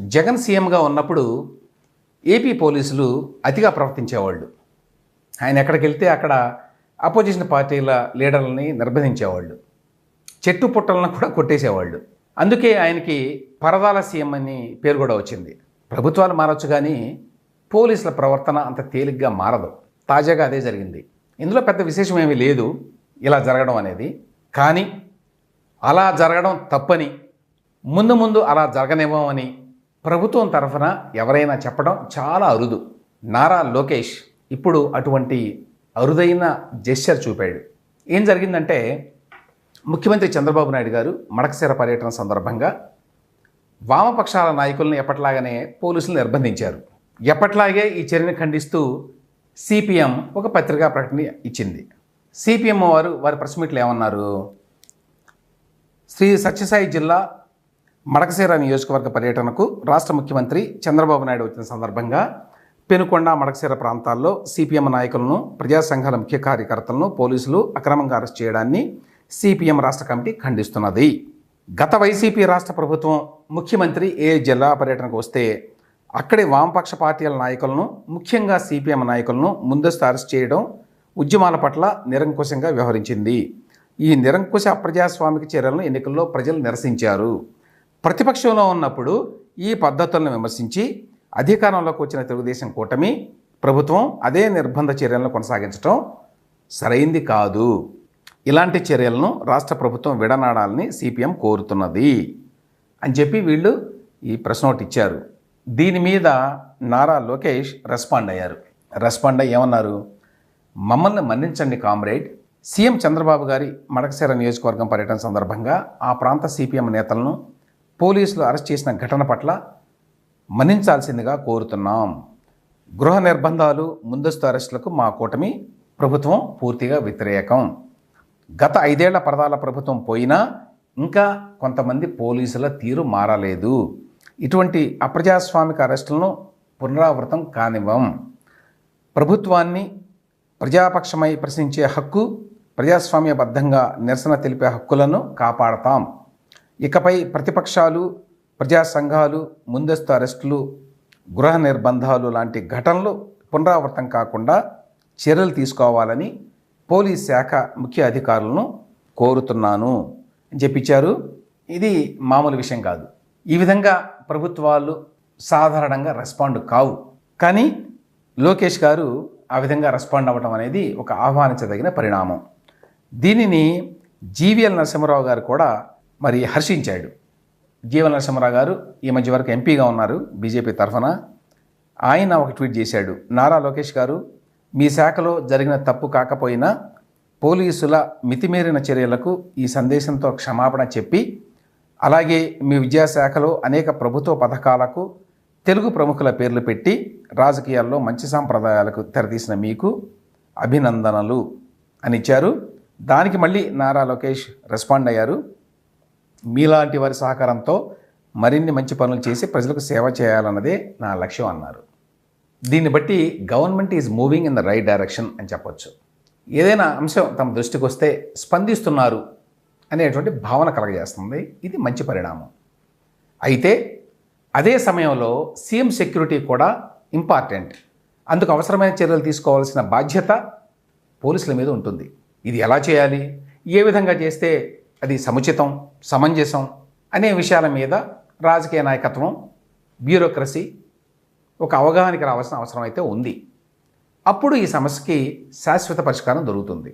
జగన్ సీఎంగా ఉన్నప్పుడు ఏపీ పోలీసులు అతిగా ప్రవర్తించేవాళ్ళు. ఆయన ఎక్కడికి వెళ్తే అక్కడ అపోజిషన్ పార్టీల లీడర్లని నిర్బంధించేవాళ్ళు. చెట్టు పుట్టలను కూడా కొట్టేసేవాళ్ళు. అందుకే ఆయనకి పరదాల సీఎం అని పేరు కూడా వచ్చింది. ప్రభుత్వాలు మారచ్చు కానీ పోలీసుల ప్రవర్తన అంత తేలిగ్గా మారదు. తాజాగా అదే జరిగింది. ఇందులో పెద్ద విశేషం ఏమీ లేదు. ఇలా జరగడం అనేది. కానీ అలా జరగడం తప్పని ముందు ముందు అలా జరగనివ్వమని ప్రభుత్వం తరఫున ఎవరైనా చెప్పడం చాలా అరుదు. నారా లోకేష్ ఇప్పుడు అటువంటి అరుదైన జెస్చర్ చూపాడు. ఏం జరిగిందంటే ముఖ్యమంత్రి చంద్రబాబు నాయుడు గారు మడకశిర పర్యటన సందర్భంగా వామపక్షాల నాయకులను ఎప్పట్లాగానే పోలీసులు నిర్బంధించారు. ఎప్పట్లాగే ఈ చర్యను ఖండిస్తూ సిపిఎం ఒక పత్రికా ప్రకటన ఇచ్చింది. సిపిఎం వారు వారి ప్రెస్ మీట్లు ఏమన్నారు? శ్రీ సత్యసాయి జిల్లా మడకశీర నియోజకవర్గ పర్యటనకు రాష్ట్ర ముఖ్యమంత్రి చంద్రబాబు నాయుడు వచ్చిన సందర్భంగా పెనుకొండ మడకశీర ప్రాంతాల్లో సిపిఎం నాయకులను ప్రజా సంఘాల ముఖ్య కార్యకర్తలను పోలీసులు అక్రమంగా అరెస్ట్ చేయడాన్ని సిపిఎం రాష్ట్ర కమిటీ ఖండిస్తున్నది. గత వైసీపీ రాష్ట్ర ప్రభుత్వం ముఖ్యమంత్రి ఏ జిల్లా పర్యటనకు వస్తే అక్కడి వామపక్ష పార్టీల నాయకులను ముఖ్యంగా సిపిఎం నాయకులను ముందస్తు అరెస్ట్ చేయడం ఉద్యమాల పట్ల నిరంకుశంగా వ్యవహరించింది. ఈ నిరంకుశ అప్రజాస్వామిక చర్యలను ఎన్నికల్లో ప్రజలు నిరసించారు. ప్రతిపక్షంలో ఉన్నప్పుడు ఈ పద్ధతులను విమర్శించి అధికారంలోకి వచ్చిన తెలుగుదేశం కూటమి ప్రభుత్వం అదే నిర్బంధ చర్యలను కొనసాగించడం సరైంది కాదు. ఇలాంటి చర్యలను రాష్ట్ర ప్రభుత్వం విడనాడాలని సిపిఎం కోరుతున్నది అని చెప్పి వీళ్ళు ఈ ప్రశ్న ఒకటి ఇచ్చారు. దీని మీద నారా లోకేష్ రెస్పాండ్ అయ్యారు. రెస్పాండ్ అయ్యి ఏమన్నారు? మమ్మల్ని మన్నించండి కామ్రేడ్. సీఎం చంద్రబాబు గారి మడకశిర నియోజకవర్గం పర్యటన సందర్భంగా ఆ ప్రాంత సిపిఎం నేతలను పోలీసులు అరెస్ట్ చేసిన ఘటన పట్ల మన్నించాల్సిందిగా కోరుతున్నాం. గృహ నిర్బంధాలు ముందస్తు అరెస్టులకు మా కూటమి ప్రభుత్వం పూర్తిగా వ్యతిరేకం. గత ఐదేళ్ళ పరదాల ప్రభుత్వం పోయినా ఇంకా కొంతమంది పోలీసుల తీరు మారలేదు. ఇటువంటి అప్రజాస్వామిక అరెస్టులను పునరావృతం కానివ్వం. ప్రభుత్వాన్ని ప్రజాపక్షమై ప్రశ్నించే హక్కు ప్రజాస్వామ్యబద్ధంగా నిరసన తెలిపే హక్కులను కాపాడతాం. ఇకపై ప్రతిపక్షాలు ప్రజా సంఘాలు ముందస్తు అరెస్టులు గృహ నిర్బంధాలు లాంటి ఘటనలు పునరావృతం కాకుండా చర్యలు తీసుకోవాలని పోలీస్ శాఖ ముఖ్య అధికారులను కోరుతున్నాను అని చెప్పించారు ఇది మామూలు విషయం కాదు. ఈ విధంగా ప్రభుత్వాలు సాధారణంగా రెస్పాండ్ కావు. కానీ లోకేష్ గారు ఆ విధంగా రెస్పాండ్ అవ్వడం అనేది ఒక ఆహ్వానించదగిన పరిణామం. దీనిని జీవీఎల్ నరసింహరావు గారు కూడా మరి హర్షించాడు. జీవన్ నరసింహరావు గారు ఈ మధ్య వరకు ఎంపీగా ఉన్నారు బీజేపీ తరఫున. ఆయన ఒక ట్వీట్ చేశాడు. నారా లోకేష్ గారు మీ శాఖలో జరిగిన తప్పు కాకపోయినా పోలీసుల మితిమీరిన చర్యలకు ఈ సందేశంతో క్షమాపణ చెప్పి అలాగే మీ విద్యాశాఖలో అనేక ప్రభుత్వ పథకాలకు తెలుగు ప్రముఖుల పేర్లు పెట్టి రాజకీయాల్లో మంచి సాంప్రదాయాలకు తెరతీసిన మీకు అభినందనలు అనిచ్చారు దానికి మళ్ళీ నారా లోకేష్ రెస్పాండ్ అయ్యారు. మీలాంటి వారి సహకారంతో మరిన్ని మంచి పనులు చేసి ప్రజలకు సేవ చేయాలన్నదే నా లక్ష్యం అన్నారు. దీన్ని బట్టి government is moving in the right direction అని చెప్పొచ్చు. ఏదైనా అంశం తమ దృష్టికి వస్తే స్పందిస్తున్నారు అనేటువంటి భావన కలగజేస్తుంది. ఇది మంచి పరిణామం. అయితే అదే సమయంలో సీఎం సెక్యూరిటీ కూడా ఇంపార్టెంట్. అందుకు అవసరమైన చర్యలు తీసుకోవాల్సిన బాధ్యత పోలీసుల మీద ఉంటుంది. ఇది ఎలా చేయాలి? ఏ విధంగా చేస్తే అది సముచితం సమంజసం అనే విషయాల మీద రాజకీయ నాయకత్వం బ్యూరోక్రసీ ఒక అవగాహనకి రావాల్సిన అవసరం అయితే ఉంది. అప్పుడు ఈ సమస్యకి శాశ్వత పరిష్కారం దొరుకుతుంది.